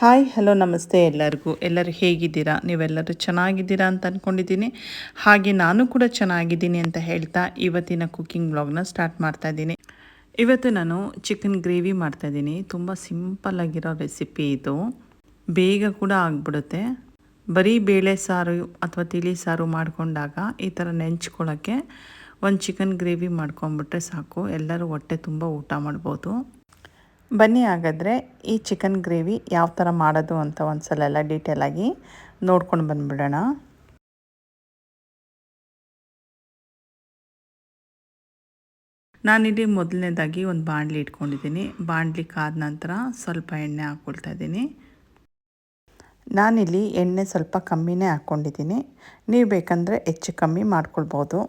Hi, hello, ನಮಸ್ತೆ ಎಲ್ಲರಿಗೂ. ಎಲ್ಲರೂ ಹೇಗಿದ್ದೀರಾ? ನೀವೆಲ್ಲರೂ ಚೆನ್ನಾಗಿದ್ದೀರಾ ಅಂತ ಅಂದ್ಕೊಂಡಿದ್ದೀನಿ ಹಾಗೆ ನಾನು ಕೂಡ ಚೆನ್ನಾಗಿದ್ದೀನಿ ಅಂತ ಹೇಳ್ತಾ ಇವತ್ತಿನ ಕುಕ್ಕಿಂಗ್ ಬ್ಲಾಗ್ನ ಸ್ಟಾರ್ಟ್ ಮಾಡ್ತಾ ಇದ್ದೀನಿ. ಇವತ್ತು ನಾನು ಚಿಕನ್ ಗ್ರೇವಿ ಮಾಡ್ತಾಯಿದ್ದೀನಿ ತುಂಬ ಸಿಂಪಲ್ಲಾಗಿರೋ ರೆಸಿಪಿ ಇದು. ಬೇಗ ಕೂಡ ಆಗಿಬಿಡುತ್ತೆ. ಬರೀ ಬೇಳೆ ಸಾರು ಅಥವಾ ತಿಳಿ ಸಾರು ಮಾಡಿಕೊಂಡಾಗ ಈ ಥರ ನೆಂಚ್ಕೊಳ್ಳೋಕ್ಕೆ ಒಂದು ಚಿಕನ್ ಗ್ರೇವಿ ಮಾಡ್ಕೊಂಬಿಟ್ರೆ ಸಾಕು. ಎಲ್ಲರೂ ಹೊಟ್ಟೆ ತುಂಬ ಊಟ ಮಾಡ್ಬೋದು. ಬನ್ನಿ ಹಾಗಾದರೆ ಈ ಚಿಕನ್ ಗ್ರೇವಿ ಯಾವ ಥರ ಮಾಡೋದು ಅಂತ ಒಂದು ಸಲ ಎಲ್ಲ ಡೀಟೇಲಾಗಿ ನೋಡ್ಕೊಂಡು ಬಂದುಬಿಡೋಣ. ನಾನಿಲ್ಲಿ ಮೊದಲನೇದಾಗಿ ಒಂದು ಬಾಣಲಿ ಇಟ್ಕೊಂಡಿದ್ದೀನಿ. ಬಾಣಲಿ ಕಾದ ನಂತರ ಸ್ವಲ್ಪ ಎಣ್ಣೆ ಹಾಕ್ಕೊಳ್ತಾ ಇದ್ದೀನಿ. ನಾನಿಲ್ಲಿ ಎಣ್ಣೆ ಸ್ವಲ್ಪ ಕಮ್ಮಿನೇ ಹಾಕ್ಕೊಂಡಿದ್ದೀನಿ ನೀವು ಬೇಕಂದರೆ ಹೆಚ್ಚು ಕಮ್ಮಿ ಮಾಡ್ಕೊಳ್ಬೋದು.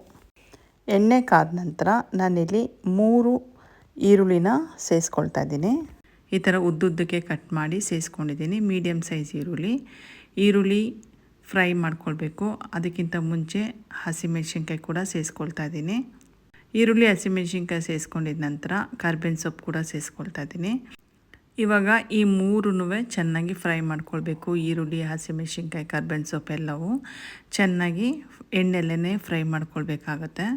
ಎಣ್ಣೆ ಕಾದ ನಂತರ ನಾನಿಲ್ಲಿ ಮೂರು ಈರುಳ್ಳಿನ ಸೇರಿಸ್ಕೊಳ್ತಾ ಇದ್ದೀನಿ. ಈ ಥರ ಉದ್ದುದ್ದಕ್ಕೆ ಕಟ್ ಮಾಡಿ ಸೇರಿಸ್ಕೊಂಡಿದ್ದೀನಿ ಮೀಡಿಯಮ್ ಸೈಜ್ ಈರುಳ್ಳಿ. ಈರುಳ್ಳಿ ಫ್ರೈ ಮಾಡ್ಕೊಳ್ಬೇಕು. ಅದಕ್ಕಿಂತ ಮುಂಚೆ ಹಸಿಮೆಣ್ಸಿನ್ಕಾಯಿ ಕೂಡ ಸೇರಿಸ್ಕೊಳ್ತಾ ಇದ್ದೀನಿ. ಈರುಳ್ಳಿ, ಹಸಿಮೆಣ್ಸಿನ್ಕಾಯಿ ಸೇರಿಸ್ಕೊಂಡಿದ ನಂತರ ಕರ್ಬೇವಿನ ಸೊಪ್ಪು ಕೂಡ ಸೇರಿಸ್ಕೊಳ್ತಾ ಇದ್ದೀನಿ. ಇವಾಗ ಈ ಮೂರೂ ಚೆನ್ನಾಗಿ ಫ್ರೈ ಮಾಡ್ಕೊಳ್ಬೇಕು. ಈರುಳ್ಳಿ, ಹಸಿಮೆಣ್ಸಿನ್ಕಾಯಿ, ಕರ್ಬೇವಿನ ಸೊಪ್ಪು ಎಲ್ಲವೂ ಚೆನ್ನಾಗಿ ಎಣ್ಣೆಲ್ಲೇ ಫ್ರೈ ಮಾಡ್ಕೊಳ್ಬೇಕಾಗತ್ತೆ.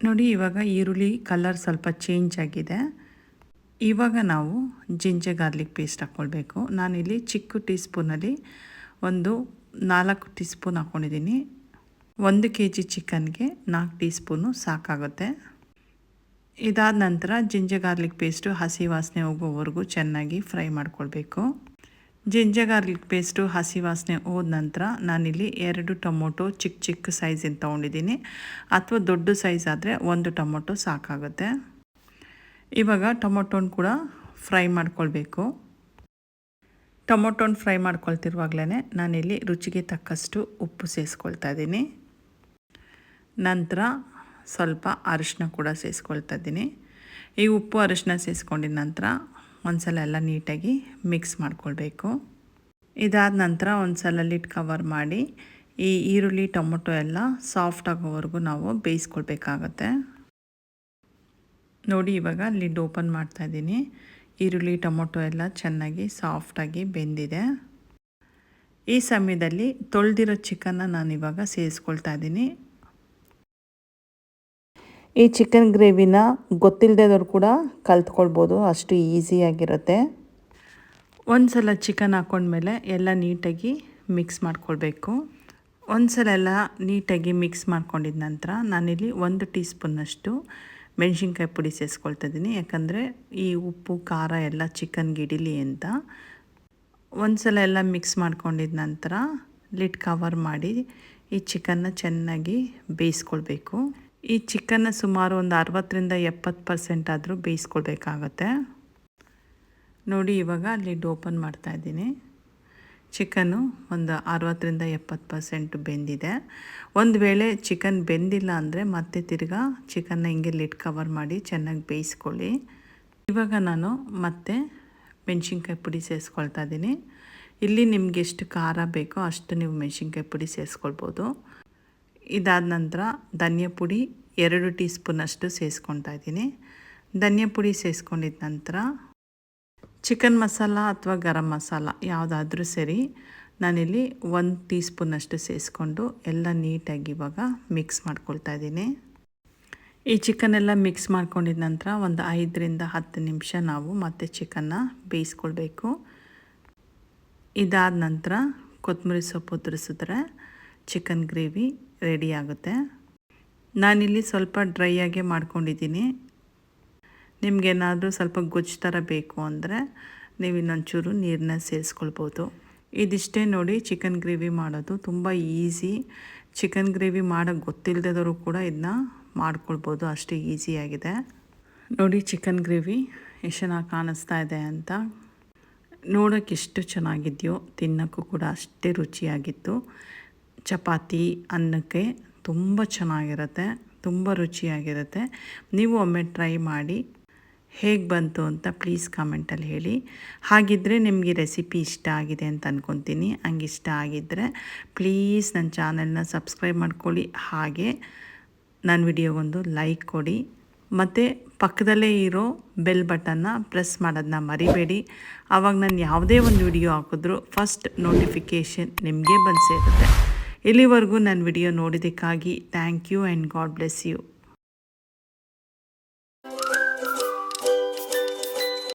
ನೋಡಿ, ಇವಾಗ ಈರುಳ್ಳಿ ಕಲರ್ ಸ್ವಲ್ಪ ಚೇಂಜ್ ಆಗಿದೆ. ಇವಾಗ ನಾವು ಜಿಂಜೆ ಗಾರ್ಲಿಕ್ ಪೇಸ್ಟ್ ಹಾಕ್ಕೊಳ್ಬೇಕು ನಾನಿಲ್ಲಿ ಚಿಕ್ಕ ಟೀ ಸ್ಪೂನಲ್ಲಿ ಒಂದು ನಾಲ್ಕು ಟೀ ಸ್ಪೂನ್ ಹಾಕ್ಕೊಂಡಿದ್ದೀನಿ ಒಂದು ಕೆ ಜಿ ಚಿಕನ್ಗೆ ನಾಲ್ಕು ಟೀ ಸ್ಪೂನು ಸಾಕಾಗುತ್ತೆ. ಇದಾದ ನಂತರ ಜಿಂಜೆ ಗಾರ್ಲಿಕ್ ಪೇಸ್ಟು ಹಸಿ ವಾಸನೆ ಹೋಗೋವರೆಗೂ ಚೆನ್ನಾಗಿ ಫ್ರೈ ಮಾಡ್ಕೊಳ್ಬೇಕು. ಜಿಂಜರ್ ಗಾರ್ಲಿಕ್ ಪೇಸ್ಟು ಹಸಿ ವಾಸನೆ ಹೋದ ನಂತರ ನಾನಿಲ್ಲಿ ಎರಡು ಟೊಮೊಟೊ ಚಿಕ್ಕ ಚಿಕ್ಕ ಸೈಜಿಂದ ತೊಗೊಂಡಿದ್ದೀನಿ. ಅಥವಾ ದೊಡ್ಡ ಸೈಜ್ ಆದರೆ ಒಂದು ಟೊಮೊಟೊ ಸಾಕಾಗುತ್ತೆ. ಇವಾಗ ಟೊಮೊಟೊನ ಕೂಡ ಫ್ರೈ ಮಾಡ್ಕೊಳ್ಬೇಕು. ಟೊಮೊಟೊನ ಫ್ರೈ ಮಾಡ್ಕೊಳ್ತಿರುವಾಗಲೇ ನಾನಿಲ್ಲಿ ರುಚಿಗೆ ತಕ್ಕಷ್ಟು ಉಪ್ಪು ಸೇರಿಸ್ಕೊಳ್ತಾ ಇದ್ದೀನಿ. ನಂತರ ಸ್ವಲ್ಪ ಅರಿಶಿನ ಕೂಡ ಸೇರಿಸ್ಕೊಳ್ತಾ ಇದ್ದೀನಿ. ಈ ಉಪ್ಪು ಅರಿಶಿನ ಸೇರಿಸ್ಕೊಂಡಿದ ನಂತರ ಒಂದ್ಸಲ ಎಲ್ಲ ನೀಟಾಗಿ ಮಿಕ್ಸ್ ಮಾಡ್ಕೊಳ್ಬೇಕು. ಇದಾದ ನಂತರ ಒಂದು ಸಲ ಲಿಟ್ ಕವರ್ ಮಾಡಿ ಈ ಈರುಳ್ಳಿ, ಟೊಮೊಟೊ ಎಲ್ಲ ಸಾಫ್ಟ್ ಆಗೋವರೆಗೂ ನಾವು ಬೇಯಿಸ್ಕೊಳ್ಬೇಕಾಗತ್ತೆ. ನೋಡಿ ಇವಾಗ ಲಿಡ್ ಓಪನ್ ಮಾಡ್ತಾ ಇದ್ದೀನಿ. ಈರುಳ್ಳಿ, ಟೊಮೊಟೊ ಎಲ್ಲ ಚೆನ್ನಾಗಿ ಸಾಫ್ಟಾಗಿ ಬೆಂದಿದೆ. ಈ ಸಮಯದಲ್ಲಿ ತೊಳೆದಿರೋ ಚಿಕನ್ನ ನಾನು ಇವಾಗ ಸೇರಿಸ್ಕೊಳ್ತಾ ಇದ್ದೀನಿ. ಈ ಚಿಕನ್ ಗ್ರೇವಿನ ಗೊತ್ತಿಲ್ಲದೇದವ್ರು ಕೂಡ ಕಲ್ತ್ಕೊಳ್ಬೋದು. ಅಷ್ಟು ಈಸಿಯಾಗಿರುತ್ತೆ ಒಂದು ಸಲ ಚಿಕನ್ ಹಾಕ್ಕೊಂಡ್ಮೇಲೆ ಎಲ್ಲ ನೀಟಾಗಿ ಮಿಕ್ಸ್ ಮಾಡ್ಕೊಳ್ಬೇಕು. ಒಂದು ಸಲ ಎಲ್ಲ ನೀಟಾಗಿ ಮಿಕ್ಸ್ ಮಾಡ್ಕೊಂಡಿದ ನಂತರ ನಾನಿಲ್ಲಿ ಒಂದು ಟೀ ಸ್ಪೂನ್ನಷ್ಟು ಮೆಣಸಿನ್ಕಾಯಿ ಪುಡಿ ಸೇರಿಸ್ಕೊಳ್ತಾ ಇದ್ದೀನಿ. ಯಾಕಂದರೆ ಈ ಉಪ್ಪು, ಖಾರ ಎಲ್ಲ ಚಿಕನ್ಗೆ ಇಡೀಲಿ ಅಂತ. ಒಂದು ಸಲ ಎಲ್ಲ ಮಿಕ್ಸ್ ಮಾಡ್ಕೊಂಡಿದ ನಂತರ ಲಿಟ್ ಕವರ್ ಮಾಡಿ ಈ ಚಿಕನ್ನ ಚೆನ್ನಾಗಿ ಬೇಯಿಸ್ಕೊಳ್ಬೇಕು. ಈ ಚಿಕನ್ನ ಸುಮಾರು ಒಂದು ಅರವತ್ತರಿಂದ ಎಪ್ಪತ್ತು ಪರ್ಸೆಂಟ್ ಆದರೂ ಬೇಯಿಸ್ಕೊಳ್ಬೇಕಾಗತ್ತೆ. ನೋಡಿ, ಇವಾಗ ಲಿಡ್ ಓಪನ್ ಮಾಡ್ತಾಯಿದ್ದೀನಿ ಚಿಕನ್ನು ಒಂದು ಅರವತ್ತರಿಂದ ಎಪ್ಪತ್ತು ಪರ್ಸೆಂಟ್ ಬೆಂದಿದೆ. ಒಂದು ವೇಳೆ ಚಿಕನ್ ಬೆಂದಿಲ್ಲ ಅಂದರೆ ಮತ್ತೆ ತಿರ್ಗಾ ಚಿಕನ್ನ ಹಿಂಗೆ ಲಿಡ್ ಕವರ್ ಮಾಡಿ ಚೆನ್ನಾಗಿ ಬೇಯಿಸ್ಕೊಳ್ಳಿ. ಇವಾಗ ನಾನು ಮತ್ತೆ ಮೆಣಸಿನ್ಕಾಯಿ ಪುಡಿ ಸೇರಿಸ್ಕೊಳ್ತಾ ಇದ್ದೀನಿ. ಇಲ್ಲಿ ನಿಮ್ಗೆ ಎಷ್ಟು ಖಾರ ಬೇಕೋ ಅಷ್ಟು ನೀವು ಮೆಣಸಿನ್ಕಾಯಿ ಪುಡಿ ಸೇರಿಸ್ಕೊಳ್ಬೋದು. ಇದಾದ ನಂತರ ಧನಿಯಾ ಪುಡಿ ಎರಡು ಟೀ ಸ್ಪೂನಷ್ಟು ಸೇರಿಸ್ಕೊತಾ ಇದ್ದೀನಿ. ಧನಿಯಾ ಪುಡಿ ಸೇರಿಸ್ಕೊಂಡಿದ್ದ ನಂತರ ಚಿಕನ್ ಮಸಾಲ ಅಥವಾ ಗರಂ ಮಸಾಲ ಯಾವುದಾದ್ರೂ ಸರಿ ನಾನಿಲ್ಲಿ ಒಂದು ಟೀ ಸ್ಪೂನಷ್ಟು ಸೇರಿಸ್ಕೊಂಡು ಎಲ್ಲ ನೀಟಾಗಿ ಇವಾಗ ಮಿಕ್ಸ್ ಮಾಡ್ಕೊಳ್ತಾ ಇದ್ದೀನಿ. ಈ ಚಿಕನೆಲ್ಲ ಮಿಕ್ಸ್ ಮಾಡ್ಕೊಂಡಿದ ನಂತರ ಒಂದು ಐದರಿಂದ ಹತ್ತು ನಿಮಿಷ ನಾವು ಮತ್ತೆ ಚಿಕನ್ನ ಬೇಯಿಸ್ಕೊಳ್ಬೇಕು. ಇದಾದ ನಂತರ ಕೊತ್ತಂಬರಿ ಸೊಪ್ಪು ಉದುರಿಸಿದ್ರೆ ಚಿಕನ್ ಗ್ರೇವಿ ರೆಡಿ ಆಗುತ್ತೆ. ನಾನಿಲ್ಲಿ ಸ್ವಲ್ಪ ಡ್ರೈಯಾಗೆ ಮಾಡ್ಕೊಂಡಿದ್ದೀನಿ. ನಿಮಗೇನಾದರೂ ಸ್ವಲ್ಪ ಗೊಜ್ಜು ಥರ ಬೇಕು ಅಂದರೆ ನೀವು ಇನ್ನೊಂಚೂರು ನೀರನ್ನ ಸೇರಿಸ್ಕೊಳ್ಬೋದು. ಇದಿಷ್ಟೇ ನೋಡಿ ಚಿಕನ್ ಗ್ರೇವಿ ಮಾಡೋದು ತುಂಬ ಈಸಿ. ಚಿಕನ್ ಗ್ರೇವಿ ಮಾಡೋಕ್ಕೆ ಗೊತ್ತಿಲ್ಲದವರು ಕೂಡ ಇದನ್ನ ಮಾಡ್ಕೊಳ್ಬೋದು, ಅಷ್ಟೇ ಈಸಿಯಾಗಿದೆ ನೋಡಿ ಚಿಕನ್ ಗ್ರೇವಿ ಎಷ್ಟು ಚೆನ್ನಾಗಿ ಕಾಣಿಸ್ತಾ ಇದೆ ಅಂತ. ನೋಡೋಕ್ಕೆ ಎಷ್ಟು ಚೆನ್ನಾಗಿದೆಯೋ, ತಿನ್ನೋಕ್ಕೂ ಕೂಡ ಅಷ್ಟೇ ರುಚಿಯಾಗಿತ್ತು. ಚಪಾತಿ, ಅನ್ನಕ್ಕೆ ತುಂಬ ಚೆನ್ನಾಗಿರುತ್ತೆ, ತುಂಬ ರುಚಿಯಾಗಿರುತ್ತೆ. ನೀವು ಒಮ್ಮೆ ಟ್ರೈ ಮಾಡಿ, ಹೇಗೆ ಬಂತು ಅಂತ ಪ್ಲೀಸ್ ಕಾಮೆಂಟಲ್ಲಿ ಹೇಳಿ. ಹಾಗಿದ್ದರೆ ನಿಮಗೆ ರೆಸಿಪಿ ಇಷ್ಟ ಆಗಿದೆ ಅಂತ ಅಂದ್ಕೊತೀನಿ ಹಂಗೆ ಇಷ್ಟ ಆಗಿದ್ದರೆ ಪ್ಲೀಸ್ ನನ್ನ ಚಾನೆಲ್ನ ಸಬ್ಸ್ಕ್ರೈಬ್ ಮಾಡ್ಕೊಳ್ಳಿ. ಹಾಗೆ ನನ್ನ ವಿಡಿಯೋಗೊಂದು ಲೈಕ್ ಕೊಡಿ. ಮತ್ತು ಪಕ್ಕದಲ್ಲೇ ಇರೋ ಬೆಲ್ ಬಟನ್ನ ಪ್ರೆಸ್ ಮಾಡೋದನ್ನ ಮರಿಬೇಡಿ. ಆವಾಗ ನಾನು ಯಾವುದೇ ಒಂದು ವಿಡಿಯೋ ಹಾಕಿದ್ರೂ ಫಸ್ಟ್ ನೋಟಿಫಿಕೇಷನ್ ನಿಮಗೆ ಬಂದು ಸೇರುತ್ತೆ. ಇಲ್ಲಿವರೆಗೂ ನನ್ನ video ನೋಡಿದ್ದಕ್ಕಾಗಿ thank you and God bless you